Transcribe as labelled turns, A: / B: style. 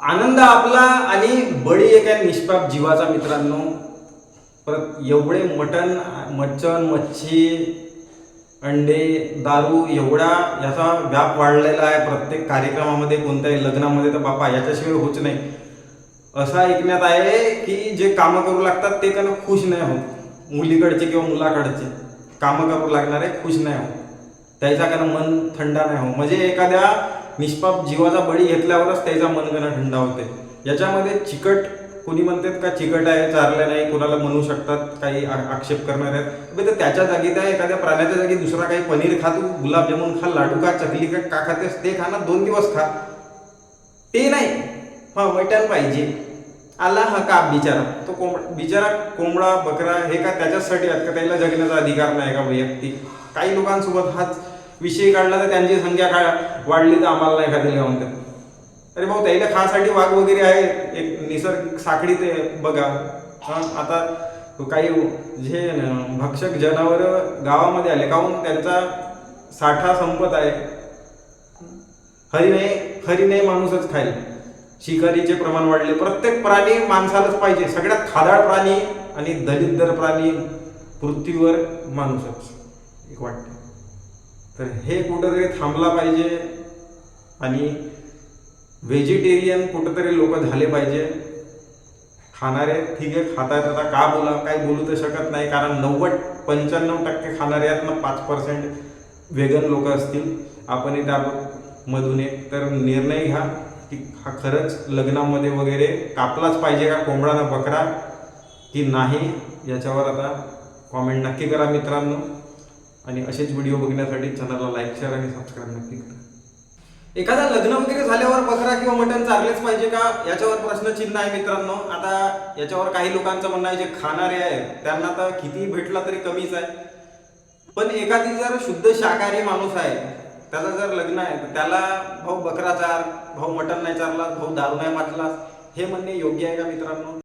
A: आनंद आपला आणि बळी एका निष्पाप जीवाचा मित्रांनो. परत एवढे मटण मच्छन मच्छी अंडे दारू एवढा याचा व्याप वाढलेला आहे प्रत्येक कार्यक्रमामध्ये कोणत्याही लग्नामध्ये तर बापा याच्याशिवाय होत नाही. असं ऐकण्यात आहे की जे कामं करू लागतात ते त्यांना खुश नाही होत. मुलीकडचे किंवा मुलाकडचे कामं करू लागणारे खुश नाही होत. त्याचा कारण मन थंड नाही हो म्हणजे एखाद्या निष्पाप जीवाचा बळी घेतल्यावरच त्याचा मन थंडा होते याच्यामध्ये चिकट कोणी म्हणतात का चिकट आहे चारल्या नाही कोणाला म्हणू शकतात काही आ- आक्षेप करणार आहेत. तर त्याच्या जागी त्या एखाद्या प्राण्याच्या जागी दुसरा काही पनीर खा तू गुलाबजामुन खा लाडू खा चकली का का खातेस ते खा ना दोन दिवस खा. ते नाही. हा मटण पाहिजे. आला हा का बिचारा. तो कोंब बिचारा कोंबडा बकरा हे का त्याच्यासाठी आहेत का? त्याला जगण्याचा अधिकार नाही का वैयक्तिक? काही लोकांसोबत हाच विषय काढला तर त्यांची संख्या काय वाढली तर आम्हाला नाही का म्हणतात. अरे भाऊ त्याला खासाठी वाघ वगैरे आहे. एक निसर्ग साखळी ते बघा. हां आता काही जे भक्षक जनावर गावामध्ये आले काहून त्यांचा साठा संपत आहे. हरिणे नाही माणूसच खाईल. शिकारीचे प्रमाण वाढले. प्रत्येक प्राणी माणसालाच पाहिजे. सगळ्यात खादाळ प्राणी आणि दलित प्राणी पृथ्वीवर माणूसच. एक वाटतं. तर हे कुठंतरी थांबला पाहिजे आणि व्हेजिटेरियन कुठंतरी लोक झाले पाहिजे. खाणारे ठीक आहे खातात आता का बोला काही बोलू तर शकत नाही कारण नव्वद पंच्याण्णव टक्के खाणारे आहेत ना पाच पर्सेंट वेगन लोक असतील. आपणही त्या मधून एक तर निर्णय घ्या की हा खरंच लग्नामध्ये वगैरे कापलाच पाहिजे का कोंबडा ना बकरा की नाही याच्यावर आता कॉमेंट नक्की करा मित्रांनो. आणि असेच व्हिडिओ बघण्यासाठी चॅनलला लाईक शेअर आणि सबस्क्राईब नक्की करा. एखादा लग्न वगैरे झाल्यावर बकरा किंवा मटण चारलेच पाहिजे का? याच्यावर प्रश्नचिन्ह आहे मित्रांनो. आता याच्यावर काही लोकांचं म्हणणं आहे जे खाणारे आहेत त्यांना तर किती भेटला तरी कमीच आहे. पण एखादी जर शुद्ध शाकाहारी माणूस आहे त्याचं जर लग्न आहे तर त्याला भाऊ बकरा चार भाऊ मटण नाही चारला भाऊ दारू नाही पाजला हे म्हणणे योग्य आहे का मित्रांनो?